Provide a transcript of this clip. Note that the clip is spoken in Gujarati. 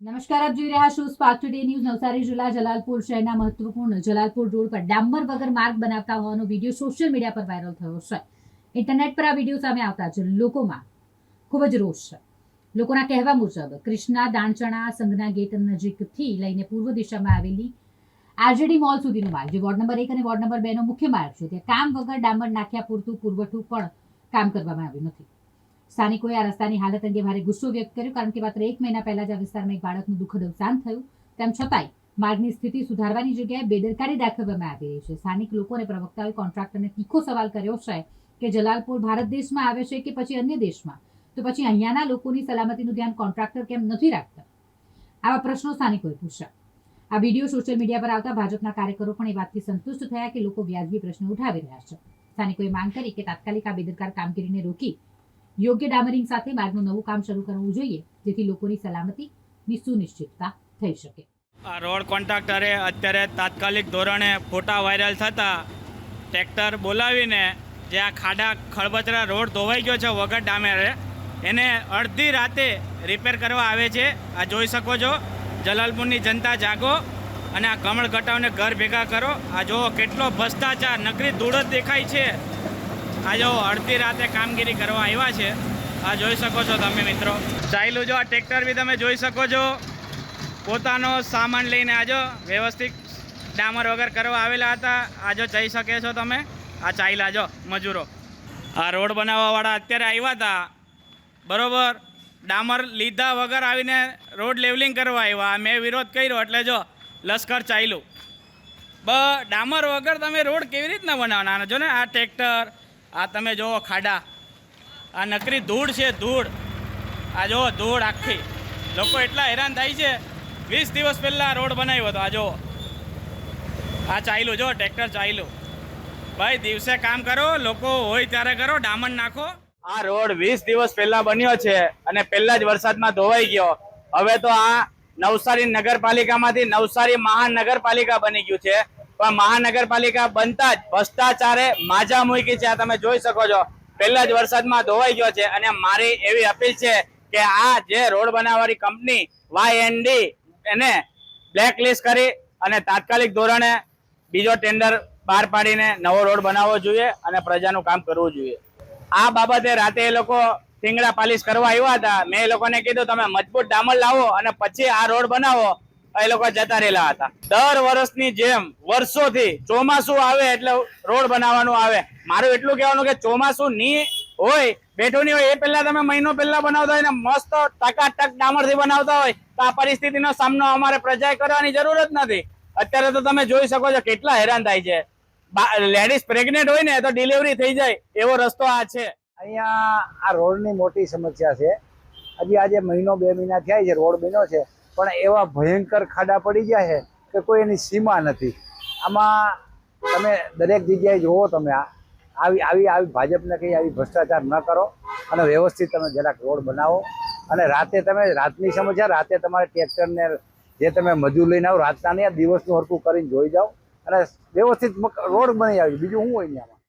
નમસ્કાર, આપ જોઈ રહ્યા છો સ્પાર્ક ટુડે ન્યૂઝ નવસારી જિલ્લા જલાલપુર શહેરના મહત્વપૂર્ણ જલાલપુર રોડ પર ડામર વગર માર્ગ બનાવતા હોવાનો વીડિયો સોશિયલ મીડિયા પર વાયરલ થયો છે. ઇન્ટરનેટ પર આ વીડિયો સામે આવતા જ લોકોમાં ખૂબ જ રોષ છે. લોકોના કહેવા મુજબ, કૃષ્ણા દાણચણા સંઘના ગેટ નજીકથી લઈને પૂર્વ દિશામાં આવેલી આરજેડી મોલ સુધીનો માર્ગ, જે વોર્ડ નંબર એક અને વોર્ડ નંબર બે નો મુખ્ય માર્ગ છે, ત્યાં કામ વગર ડામર નાખ્યા પૂરતું પુરવઠું પણ કામ કરવામાં આવ્યું નથી. સ્થાનિકોએ આ રસ્તાની હાલત અંગે ભારે ગુસ્સો વ્યક્ત કર્યો કારણ કે માત્ર એક મહિના પહેલા જ આ વિસ્તારમાં એક બાળકનું દુઃખદ અવસાન થયું. તેમ છતાંય માર્ગની સ્થિતિ સુધારવાની જગ્યાએ બેદરકારી દાખવવામાં આવી રહી છે. સ્થાનિક લોકો અને પ્રવક્તાઓએ કોન્ટ્રાક્ટરને તીખો સવાલ કર્યો છે કે જલાલપુર ભારત દેશમાં આવે છે કે પછી અન્ય દેશમાં? તો પછી અહીંયાના લોકોની સલામતીનું ધ્યાન કોન્ટ્રાક્ટર કેમ નથી રાખતા? આવા પ્રશ્નો સ્થાનિકોએ પૂછ્યા. આ વીડિયો સોશિયલ મીડિયા પર આવતા ભાજપના કાર્યકરો પણ એ વાતથી સંતુષ્ટ થયા કે લોકો વ્યાજબી પ્રશ્નો ઉઠાવી રહ્યા છે. સ્થાનિકોએ માંગ કરી કે તાત્કાલિક આ બેદરકાર કામગીરીને રોકી યોગ્ય ડામરિંગ સાથે માર્ગનું નવું કામ શરૂ કરવું જોઈએ, જેથી લોકોની સલામતીની સુનિશ્ચિતતા થઈ શકે. આ રોડ કોન્ટ્રાક્ટરે અત્યારે તાત્કાલિક ધોરણે ફોટા વાયરલ થતા ટ્રેક્ટર બોલાવીને જે આ ખાડા ખળબચરા રોડ ધોવાઈ ગયો છે વગર ડામેરે એને અડધી રાતે રિપેર કરવા આવે છે. આ જોઈ શકો છો, જલાલપુરની જનતા જાગો અને આ કમળ ઘટાવને ઘર ભેગા કરો. આ જો કેટલો ભ્રષ્ટાચાર, નકરી ધૂળ દેખાય છે. આ જો અડધી રાતે કામગીરી કરવા આવ્યા છે. આ જોઈ શકો છો તમે મિત્રો. ચાલ્યું જો આ ટ્રેક્ટર બી તમે જોઈ શકો છો. પોતાનો સામાન લઈને આજો વ્યવસ્થિત ડામર વગર કરવા આવેલા હતા. આજો જઈ શકે છો તમે. આ ચાલ્યા જો મજૂરો. આ રોડ બનાવવાવાળા અત્યારે આવ્યા હતા. બરાબર? ડામર લીધા વગર આવીને રોડ લેવલિંગ કરવા આવ્યા. મેં વિરોધ કર્યો એટલે જો લશ્કર ચાલ્યું બ, ડામર વગર તમે રોડ કેવી રીતના બનાવવાના? જો ને આ ટ્રેક્ટર આ તમે જુઓ ખાડા. આ નકરી ધૂળ છે, ધૂળ. આ જુઓ, ધૂળ આખી. લોકો એટલા હેરાન થાય છે. વીસ દિવસ પહેલાં રોડ બનાવ્યો હતો, આ જુઓ. આ ચાલ્યું જો ટ્રેક્ટર ચાલ્યું ભાઈ, દિવસે કામ કરો, લોકો હોય ત્યારે કરો, ડામણ નાખો. આ રોડ વીસ દિવસ પહેલા બન્યો છે અને પહેલા જ વરસાદમાં ધોવાઈ ગયો. હવે તો આ નવસારી નગરપાલિકામાંથી નવસારી મહાનગરપાલિકા બની ગયું છે. પણ મહાનગરપાલિકા બનતા જ ભ્રષ્ટાચારે માજા મૂકી છે. આ તમે જોઈ શકો છો. પહેલા જ વરસાદમાં ધોવાઈ ગયો છે અને મારી એવી અપીલ છે કે આ જે રોડ બનાવવાની કંપની વાય ડી એને બ્લેકલિસ્ટ કરી અને તાત્કાલિક ધોરણે બીજો ટેન્ડર બહાર પાડીને નવો રોડ બનાવવો જોઈએ અને પ્રજાનું કામ કરવું જોઈએ. આ બાબતે રાતે એ લોકો ટીંગડા પાલિશ કરવા આવ્યા હતા. મેં એ લોકોને કીધું, તમે મજબૂત ડામર લાવો અને પછી આ રોડ બનાવો. એ લોકો જતા રહેલા હતા. દર વર્ષની જેમ વર્ષોથી ચોમાસું આવે એટલે રોડ બનાવવાનું આવે. મારું એટલું કહેવાનું કે ચોમાસું ની હોય, બેઠું નહીં હોય, એ પહેલા તમે મહિનો પહેલા બનાવતા હોય ને મસ્ત ટકાટક ડામરથી બનાવતા હોય, તો આ પરિસ્થિતિનો સામનો અમારે પ્રજાએ કરવાની જરૂર જ નથી. અત્યારે તો તમે જોઈ શકો છો કેટલા હેરાન થાય છે. લેડીઝ પ્રેગ્નેન્ટ હોય ને તો ડિલિવરી થઈ જાય, એવો રસ્તો આ છે. અહીંયા આ રોડની મોટી સમસ્યા છે. હજી આજે મહિનો બે મહિના થયા છે, રોડ બન્યો છે. પણ એવા ભયંકર ખાડા પડી ગયા છે કે કોઈ એની સીમા નથી. આમાં તમે દરેક જગ્યાએ જુઓ તમે, આ આવી આવી આવી ભાજપને કંઈ આવી ભ્રષ્ટાચાર ન કરો અને વ્યવસ્થિત તમે જરાક રોડ બનાવો. અને રાતે તમે રાતની સમસ્યા રાતે તમારે ટ્રેક્ટરને જે તમે મજૂર લઈને આવો, રાતના નહીં દિવસનું હરકું કરીને જોઈ જાઓ. અને વ્યવસ્થિત રોડ બની આવી બીજું શું હોય ને આમાં